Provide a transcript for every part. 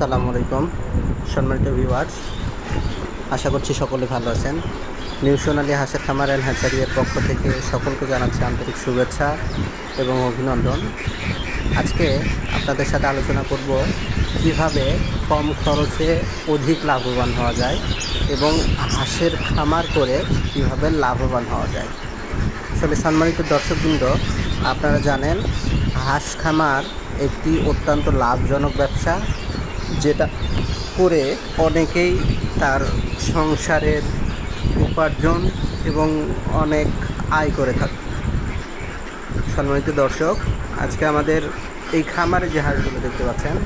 আসসালামু আলাইকুম, সম্মানিত ভিউয়ার্স আশা করছি সকলে ভালো আছেন। নিউ সোনালী হাঁসের খামার অ্যান্ড হ্যাচারিয়ের পক্ষ থেকে সকলকে জানাচ্ছি আন্তরিক শুভেচ্ছা এবং অভিনন্দন। আজকে আপনাদের সাথে আলোচনা করব কীভাবে কম খরচে অধিক লাভবান হওয়া যায় এবং হাঁসের খামার করে কীভাবে লাভবান হওয়া যায়। আসলে সম্মানিত দর্শকবৃন্দ, আপনারা জানেন, হাঁস খামার একটি অত্যন্ত লাভজনক ব্যবসা। যেটা করে অনেকেই তার সংসারের উপার্জন এবং অনেক আয় করে থাকে। সম্মানিত দর্শক, আজকে আমাদের এই খামারে যে হাঁসগুলো দেখতে পাচ্ছেন,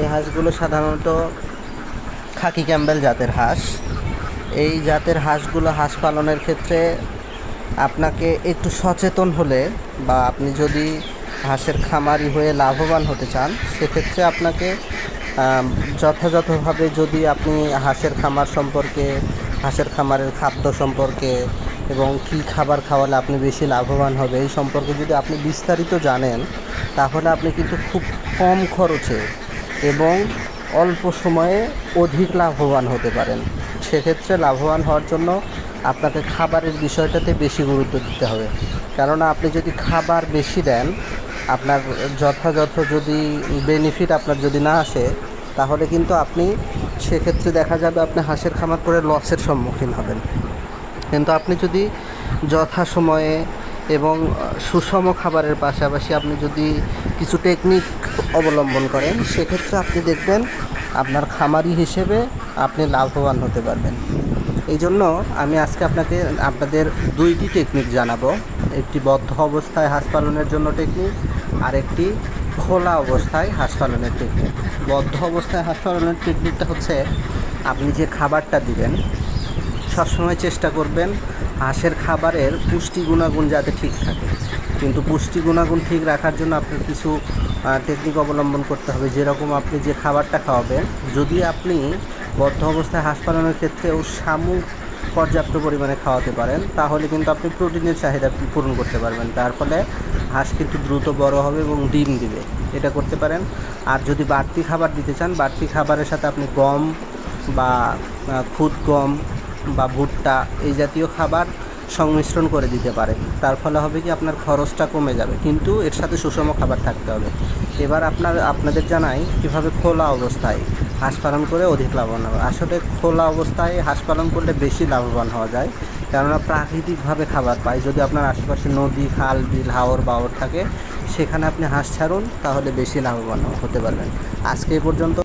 এই হাঁসগুলো সাধারণত খাকি ক্যাম্বেল জাতের হাঁস। এই জাতের হাঁসগুলো হাঁস পালনের ক্ষেত্রে আপনাকে একটু সচেতন হলে বা আপনি যদি হাঁসের খামারি হয়ে লাভবান হতে চান, সেক্ষেত্রে আপনাকে যথাযথভাবে যদি আপনি হাঁসের খামার সম্পর্কে, হাঁসের খামারের খাদ্য সম্পর্কে এবং কী খাবার খাওয়ালে আপনি বেশি লাভবান হবে এই সম্পর্কে যদি আপনি বিস্তারিত জানেন, তাহলে আপনি কিন্তু খুব কম খরচে এবং অল্প সময়ে অধিক লাভবান হতে পারেন। সেক্ষেত্রে লাভবান হওয়ার জন্য আপনাকে খাবারের বিষয়টাতে বেশি গুরুত্ব দিতে হবে। কেননা আপনি যদি খাবার বেশি দেন আপনার যথাযথ যদি বেনিফিট আপনার যদি না আসে, তাহলে কিন্তু আপনি সেক্ষেত্রে দেখা যাবে আপনি হাঁসের খামার করে লসের সম্মুখীন হবেন। কিন্তু আপনি যদি যথাসময়ে এবং সুষম খাবারের পাশাপাশি আপনি যদি কিছু টেকনিক অবলম্বন করেন, সেক্ষেত্রে আপনি দেখবেন আপনার খামারি হিসেবে আপনি লাভবান হতে পারবেন। এই জন্য আমি আজকে আপনাকে, আপনাদের দুইটি টেকনিক জানাব। একটি বদ্ধ অবস্থায় হাঁস পালনের জন্য টেকনিক আর একটি খোলা অবস্থায় হাঁস পালনের টেকনিক বদ্ধ অবস্থায় হাঁস পালনের টেকনিকটা হচ্ছে, আপনি যে খাবারটা দিবেন, সবসময় চেষ্টা করবেন হাঁসের খাবারের পুষ্টি গুণাগুণ যাতে ঠিক থাকে। কিন্তু পুষ্টি গুণাগুণ ঠিক রাখার জন্য আপনার কিছু টেকনিক অবলম্বন করতে হবে। যেরকম আপনি যে খাবারটা খাওয়াবেন, যদি আপনি বদ্ধ অবস্থায় হাঁস পালনের ক্ষেত্রেও শামুক পর্যাপ্ত পরিমাণে খাওয়াতে পারেন, তাহলে কিন্তু আপনি প্রোটিনের চাহিদা পূরণ করতে পারবেন। তার ফলে হাঁস কিন্তু দ্রুত বড় হবে এবং ডিম দিবে। এটা করতে পারেন। আর যদি বাড়তি খাবার দিতে চান, বাড়তি খাবারের সাথে আপনি গম বা খুদ গম বা ভুট্টা এই জাতীয় খাবার সংমিশ্রণ করে দিতে পারেন। তার ফলে হবে কি আপনার খরচটা কমে যাবে। কিন্তু এর সাথে সুষম খাবার থাকতে হবে। এবার আপনার, আপনাদের জানাই কীভাবে খোলা অবস্থায় হাঁস পালন করে অধিক লাভবান হবে। আসলে খোলা অবস্থায় হাঁস পালন করলে বেশি লাভবান হওয়া যায়। কেননা প্রাকৃতিকভাবে খাবার পায়। যদি আপনার আশেপাশে নদী, খাল, বিল, হাওর, বাওর থাকে, সেখানে আপনি হাঁস ছাড়ুন, তাহলে বেশি লাভবান হতে পারবেন। আজকে এ পর্যন্ত।